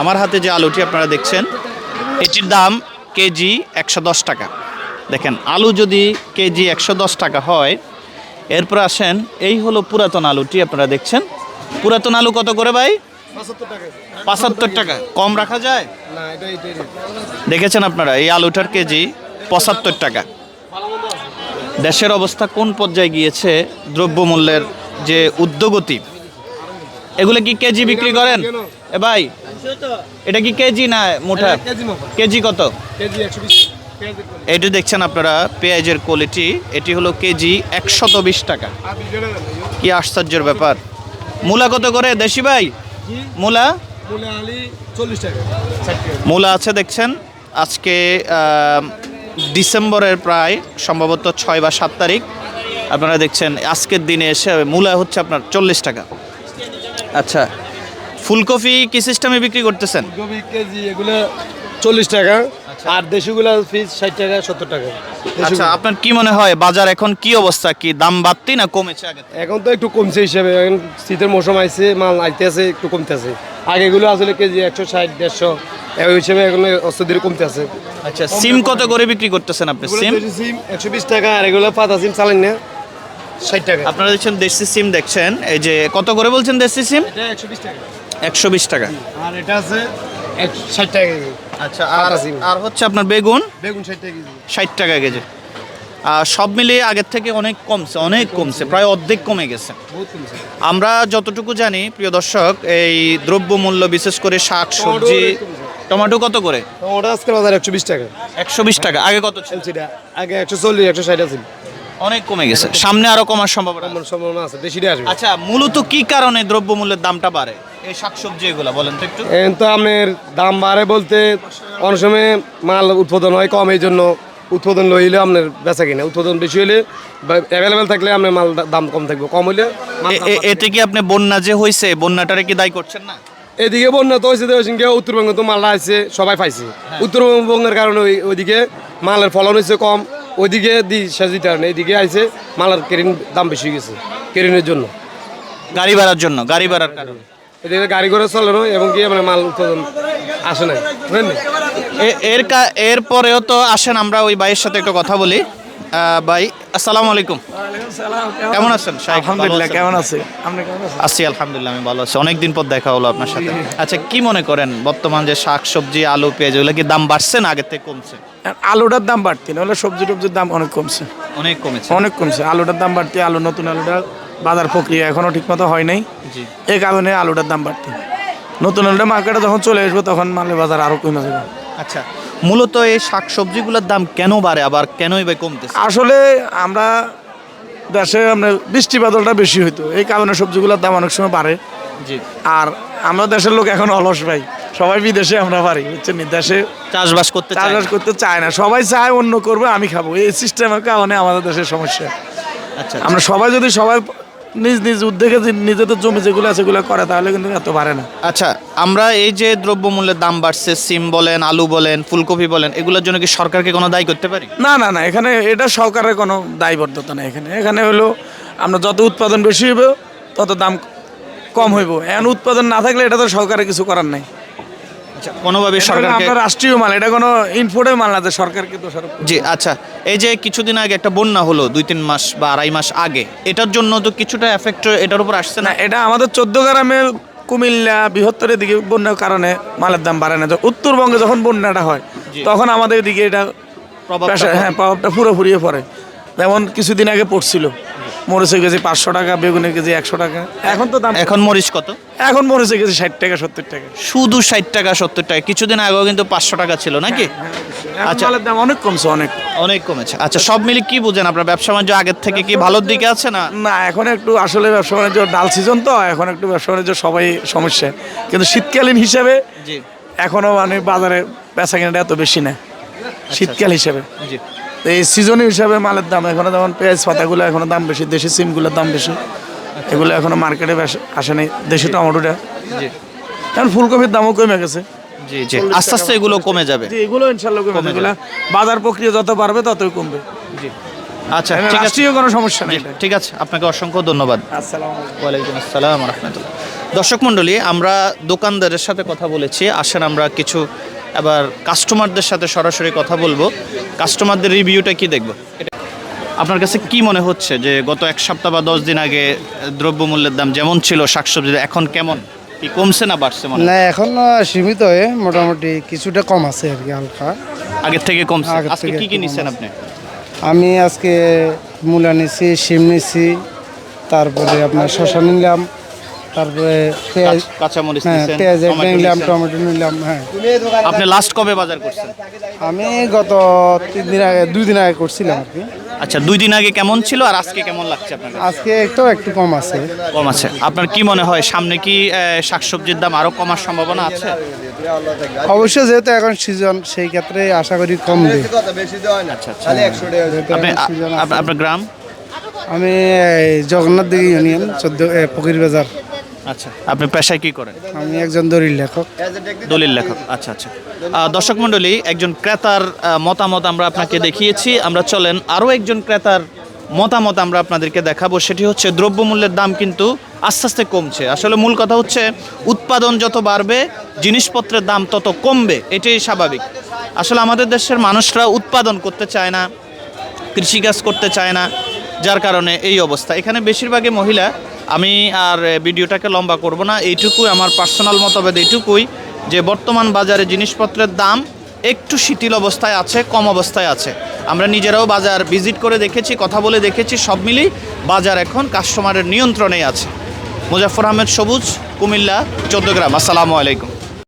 আমার হাতে যে আলুটি আপনারা দেখছেন, এটির দাম কেজি একশো দশ টাকা। দেখেন, আলু যদি কেজি একশো দশ টাকা হয়, এরপর আসেন, এই হলো পুরাতন আলুটি আপনারা দেখছেন। পুরাতন আলু কত করে ভাই? পঁচাত্তর টাকা। কম রাখা যায়? দেখেছেন আপনারা, এই আলুটার কেজি পঁচাত্তর টাকা। দেশের অবস্থা কোন পর্যায়ে গিয়েছে, দ্রব্যমূল্যের যে উদ্যোগতি, এগুলো কি কেজি বিক্রি করেন? এ ভাই এটা কি কেজি না মোটা? কেজি কত? এটি দেখছেন আপনারা পেঁয়াজের কোয়ালিটি এটি হলো কেজি একশত বিশ টাকা। কি আশ্চর্যের ব্যাপার। মূলা কত করে দেশি ভাই? মূলা? মূলা আছে দেখছেন আজকে ডিসেম্বরের প্রায় সম্ভবত ছয় বা সাত তারিখ। আপনারা দেখছেন আজকের দিনে এসে মূলা হচ্ছে আপনার চল্লিশ টাকা। আচ্ছা ফুলকপি কি সিস্টেমে বিক্রি করতেছেন? গোবি কেজি এগুলো চল্লিশ টাকা আর দেশিগুলো পিস ষাট টাকা সত্তর টাকা। আচ্ছা আপনার কি মনে হয় বাজার এখন কি অবস্থা? কি দাম বাড়তি না কমেছে আগে এখন তো একটু কমছে হিসাবে এখন শীতের মৌসুম আইছে মাল আইতে আছে একটু কমতে আছে আগে এগুলো আসলে কেজি একশো ষাট দেড়শো এই হিসেবে এখন অস্ত্র ধীরে কমতে আছে আচ্ছা সিম কত করে বিক্রি করতেছেন আপনি? সিম? সিম একশো বিশ টাকা আর এগুলো পাতা সিম চালেন না ষাট টাকা। আপনারা দেখছেন দেশি সিম দেখছেন এই যে কত করে বলছেন দেশি সিম? একশো বিশ টাকা। একশো বিশ টাকা। আর এটা আছে ষাট টাকা কেজি। আচ্ছা আর আর হচ্ছে আপনার বেগুন? বেগুন ষাট টাকা কেজি। ষাট টাকা কেজি। আর সব মিলিয়ে আগের থেকে অনেক কমছে অনেক কমছে প্রায় অর্ধেক কমে গেছে। আমরা যতটুকু জানি প্রিয় দর্শক এই দ্রব্যমূল্য বিশেষ করে শাক সবজি টমেটো কত করে? ওটা আজকে বাজার একশো বিশ টাকা। একশো বিশ টাকা। আগে কত ছিল? আগে একশো চল্লিশ একশো ষাট আছে অনেক কমে গেছে। সামনে আরও কমার সম্ভাবনা সম্ভাবনা আছে বেশিটা আসবে। আচ্ছা মূলত কি কারণে দ্রব্যমূল্যের দামটা বাড়ে? এই শাকসবজি এগুলো বলেন তো একটু। এখন তো আপনার দাম বাড়ে বলতে অনেক সময় মাল উৎপাদন হয় কম এই জন্য উৎপাদন লইলে আপনার বেচা কিনা। উৎপাদন বেশি হলে অ্যাভেলেবেল থাকলে আপনার মাল দাম কম থাকবে। কম হইলে মাল এতে কি আপনি বন্যা যে হয়েছে বন্যাটারে কি দায়ী করছেন না? এদিকে বন্যা তো হয়েছে উত্তরবঙ্গে তো মালটা আছে সবাই পাইছে। উত্তরবঙ্গের কারণে ওই- ওইদিকে মালের ফলন হয়েছে কম। ওইদিকে দি শেষ দিতে পারেন এইদিকে এদিকে মালার কেরিন দাম বেশি হয়ে গেছে কেরিনের জন্য। গাড়ি ভাড়ার জন্য গাড়ি ভাড়ার কারণে। এদিকে গাড়ি ঘোড়া চলে না এবং কি মানে মাল উৎপাদন আসে না বুঝলেন এ- এর এরপরেও তো আসেন আমরা ওই বাইয়ের সাথে একটু কথা বলি। ভাই আসসালামু আলাইকুম। কেমন আছেন? আলহামদুলিল্লাহ? কেমন আছে আপনি কেমন আছেন? আছি আলহামদুলিল্লাহ আমি ভালো আছি। অনেকদিন পর দেখা হলো আপনার সাথে। আচ্ছা কি মনে করেন বর্তমান যে শাক সবজি আলু পেঁয়াজ ওগুলো কি দাম বাড়ছে না আগের থেকে কমছে? আলুটার দাম বাড়তি না হলে সবজি টবজির দাম অনেক কমছে। অনেক কমেছে। অনেক কমছে। আলুটার দাম বাড়তি আলু নতুন আলুটা বাজার প্রক্রিয়া এখনও ঠিকমতো হয় নাই। জি। এই কারণে আলুটার দাম বাড়তি। নতুন আলুটা মার্কেটে যখন চলে আসবে তখন মালের বাজার আরও কমে যাবে। আচ্ছা মূলত এই শাক সবজিগুলোর দাম কেন বাড়ে আবার কেনই বা কমতেছে? আসলে আমরা দেশে আমরা বৃষ্টি বাদলটা বেশি হইতো এই কারণে সবজিগুলোর দাম অনেক সময় বাড়ে। জি। আর আমরা দেশের লোক এখন অলস ভাই সবাই বিদেশে আমরা পারি বুঝছেন নি? দেশে চাষবাস করতে চাষবাস করতে চায় না সবাই চায় অন্য করবে আমি খাব এই সিস্টেমের কারণে আমাদের দেশের সমস্যা। আচ্ছা। আমরা সবাই যদি সবাই নিজ নিজ উদ্যোগে নিজেদের জমি যেগুলো আছে সেগুলো করে তাহলে কিন্তু এত পারে না। আচ্ছা আমরা এই যে দ্রব্যমূল্যের দাম বাড়ছে সিম বলেন আলু বলেন ফুলকপি বলেন এগুলোর জন্য কি সরকারকে কোনো দায়ী করতে পারি? না না না এখানে এটা সরকারের কোনো দায়বদ্ধতা নেই এখানে। এখানে হলো আমরা যত উৎপাদন বেশি হইব তত দাম কম হইব। এখন উৎপাদন না থাকলে এটা তো সরকারের কিছু করার নাই। কোনোভাবে সরকারকে আপনার রাষ্ট্রীয় মাল এটা কোনো ইনপোর্টের মাল না যে সরকারকে দোষারোপ জি আচ্ছা এই যে কিছুদিন আগে একটা বন্যা হলো দুই তিন মাস বা আড়াই মাস আগে এটার জন্য তো কিছুটা এফেক্ট এটার উপর আসছে না? এটা আমাদের চোদ্দ কুমিল্লা বৃহত্তরের দিকে বন্যার কারণে মালের দাম বাড়ে না। উত্তরবঙ্গে যখন বন্যাটা হয় তখন আমাদের এদিকে এটা হ্যাঁ প্রভাবটা পুরোপুরি পড়ে। যেমন কিছুদিন আগে পড়ছিল। মরিচের কেজি পাঁচশো টাকা বেগুনের কেজি একশো টাকা। এখন তো দাম এখন মরিচ কত? এখন মরিচের কেজি ষাট টাকা সত্তর টাকা। শুধু ষাট টাকা সত্তর টাকা। কিছুদিন আগেও কিন্তু পাঁচশো টাকা ছিল নাকি? এখন আচ্ছা। দাম অনেক কমছে অনেক। অনেক কমেছে। আচ্ছা সব মিলে কি বুঝেন আপনার? ব্যবসা বাণিজ্য আগের থেকে কি ভালোর দিকে আছে না? না এখন একটু আসলে ব্যবসা বাণিজ্য ডাল সিজন তো এখন একটু ব্যবসা বাণিজ্য সবাই সমস্যা। কিন্তু শীতকালীন হিসাবে জি। এখনও মানে বাজারে বেচা কেনাটা এত বেশি না। শীতকাল হিসাবে। জি। তো এই সিজনের হিসাবে মালের দাম এখনও যেমন পেঁয়াজ পাতাগুলো এখনও দাম বেশি দেশি সিমগুলোর দাম বেশি। এগুলো এখনও মার্কেটে আসে নাই দেশি টমেটোটা। এখন ফুলকপির দামও কমে গেছে। জি জি। আস্তে আস্তে এগুলো কমে যাবে। এগুলো ইনশাল্লাহ কমে এগুলো বাজার প্রক্রিয়া যত বাড়বে ততই কমবে। আচ্ছা ঠিক আছে। কোনো সমস্যা নেই। ঠিক আছে। আপনাকে অসংখ্য ধন্যবাদ। আসসালামু আলাইকুম। আসসালাম রহমতুল্লাহ। দর্শক মণ্ডলী আমরা দোকানদারের সাথে কথা বলেছি। আসেন আমরা কিছু এবার কাস্টমারদের সাথে সরাসরি কথা বলব। কাস্টমারদের রিভিউটা কি দেখব? আপনার কাছে কি মনে হচ্ছে যে গত এক সপ্তাহ বা দশ দিন আগে দ্রব্যমূল্যের দাম যেমন ছিল শাকসবজি এখন কেমন? কি কমছে না বাড়ছে মনে না এখন সীমিত হয়ে মোটামুটি কিছুটা কম আছে আর কি হালকা। আগের থেকে কমছে। আজকে কি কি নিচ্ছেন আপনি? আমি আজকে মূলা নিছি শিম নিছি তারপরে আপনার শশা নিলাম। তারপরে পেঁয়াজ কাঁচ- কাঁচামরিচ হ্যাঁ পেঁয়াজ টমেটো নিলাম টমেটো নিলাম হ্যাঁ। আপনি লাস্ট কবে বাজার করছেন? আমি গত তিন দিন আগে দুই দিন আগে করছিলাম আর কি। আচ্ছা দুই দিন আগে কেমন ছিল আর আজকে কেমন লাগছে আপনার আজকে একটু একটু কম আছে। কম আছে। আপনার কি মনে হয় সামনে কি শাকসবজির দাম আরও কমার সম্ভাবনা আছে? অবশ্যই যেহেতু এখন সিজন সেই ক্ষেত্রে আশা করি কমবে। আচ্ছা আচ্ছা। আপ- আপনার গ্রাম? আমি জগন্নাথ দিঘি ইউনিয়ন চোদ্দ ফকির বাজার। আচ্ছা আপনি পেশায় কি করেন? আমি একজন দলিল লেখক। দলিল লেখক আচ্ছা আচ্ছা। দর্শক মণ্ডলী একজন ক্রেতার মতামত আমরা আপনাকে দেখিয়েছি। আমরা চলেন আরও একজন ক্রেতার মতামত আমরা আপনাদেরকে দেখাবো। সেটি হচ্ছে দ্রব্যমূল্যের দাম কিন্তু আস্তে আস্তে কমছে। আসলে মূল কথা হচ্ছে উৎপাদন যত বাড়বে জিনিসপত্রের দাম তত কমবে। এটাই স্বাভাবিক। আসলে আমাদের দেশের মানুষরা উৎপাদন করতে চায় না কৃষিকাজ করতে চায় না যার কারণে এই অবস্থা। এখানে বেশিরভাগই মহিলা আমি আর ভিডিওটাকে লম্বা করব না, এইটুকুই আমার পার্সোনাল মতভেদ, এইটুকুই যে বর্তমান বাজারে জিনিসপত্রের দাম একটু শিথিল অবস্থায় আছে, কম অবস্থায় আছে। আমরা নিজেরাও বাজার ভিজিট করে দেখেছি, কথা বলে দেখেছি, সব মিলেই বাজার এখন কাস্টমারের নিয়ন্ত্রণেই আছে। মুজাফর আহমেদ সবুজ, কুমিল্লা, চোদ্দগ্রাম। আসসালামু আলাইকুম।